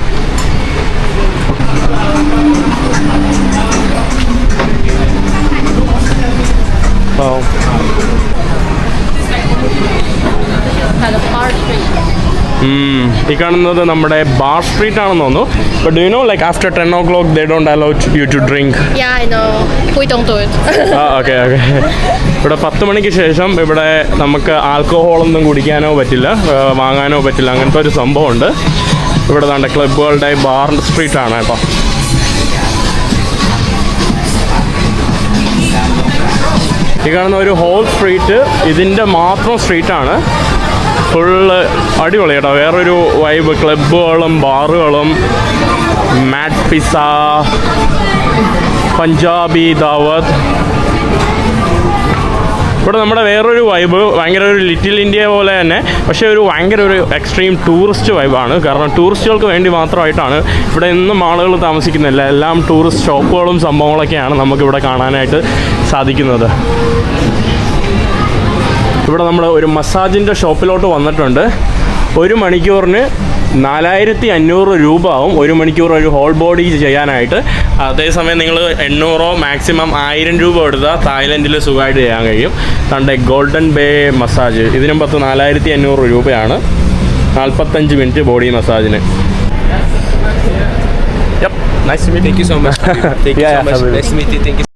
B: Kind
A: ഈ കാണുന്നത് നമ്മുടെ ബാർ സ്ട്രീറ്റ് ആണെന്ന് തോന്നുന്നു. But you know like
B: after ten o'clock they don't allow you
A: to drink. Okay okay ഇവിടെ പത്ത് മണിക്ക് ശേഷം ഇവിടെ നമുക്ക് ആൽക്കഹോളൊന്നും കുടിക്കാനോ പറ്റില്ല വാങ്ങാനോ പറ്റില്ല. അങ്ങനത്തെ ഒരു സംഭവമുണ്ട്. ഇവിടെ നമ്മുടെ ക്ലബ്ബുകളുടെ ബാർ സ്ട്രീറ്റ് ആണ് കേട്ടോ. ഈ കാണുന്ന ഒരു ഹോൾ സ്ട്രീറ്റ് ഇതിന്റെ മാത്രം സ്ട്രീറ്റാണ് ഫുള്ള് അടിപൊളി കേട്ടോ. വേറൊരു വൈബ് ക്ലബ്ബുകളും ബാറുകളും മാറ്റ് പിസ പഞ്ചാബി ദാവത്ത് ഇവിടെ നമ്മുടെ വേറൊരു വൈബ് ഭയങ്കര ഒരു ലിറ്റിൽ ഇന്ത്യ പോലെ തന്നെ പക്ഷേ ഒരു ഭയങ്കര ഒരു എക്സ്ട്രീം ടൂറിസ്റ്റ് വൈബാണ് കാരണം ടൂറിസ്റ്റുകൾക്ക് വേണ്ടി മാത്രമായിട്ടാണ് ഇവിടെ എന്നും ആളുകൾ താമസിക്കുന്നില്ല. എല്ലാം ടൂറിസ്റ്റ് ഷോപ്പുകളും സംഭവങ്ങളൊക്കെയാണ് നമുക്കിവിടെ കാണാനായിട്ട് സാധിക്കുന്നത്. ഇവിടെ നമ്മൾ ഒരു മസാജിന്റെ ഷോപ്പിലോട്ട് വന്നിട്ടുണ്ട് ഒരു മണിക്കൂറിന് നാലായിരത്തി അഞ്ഞൂറ് രൂപ ആവും ഒരു മണിക്കൂർ ഒരു ഹോൾ ബോഡി ചെയ്യാനായിട്ട് അതേസമയം നിങ്ങൾ എണ്ണൂറോ മാക്സിമം ആയിരം രൂപ എടുത്താൽ തായ്ലൻഡിൽ സുഖമായിട്ട് ചെയ്യാൻ കഴിയും തന്റെ ഗോൾഡൻ ബേ മസാജ് ഇതിനും പത്ത് നാലായിരത്തി അഞ്ഞൂറ് രൂപയാണ് നാൽപ്പത്തഞ്ച് മിനിറ്റ് ബോഡി മസാജിന് Yep, nice to meet you.
F: Thank you so much. Thank you
A: Yeah,
F: so much. Nice to meet you. Thank you.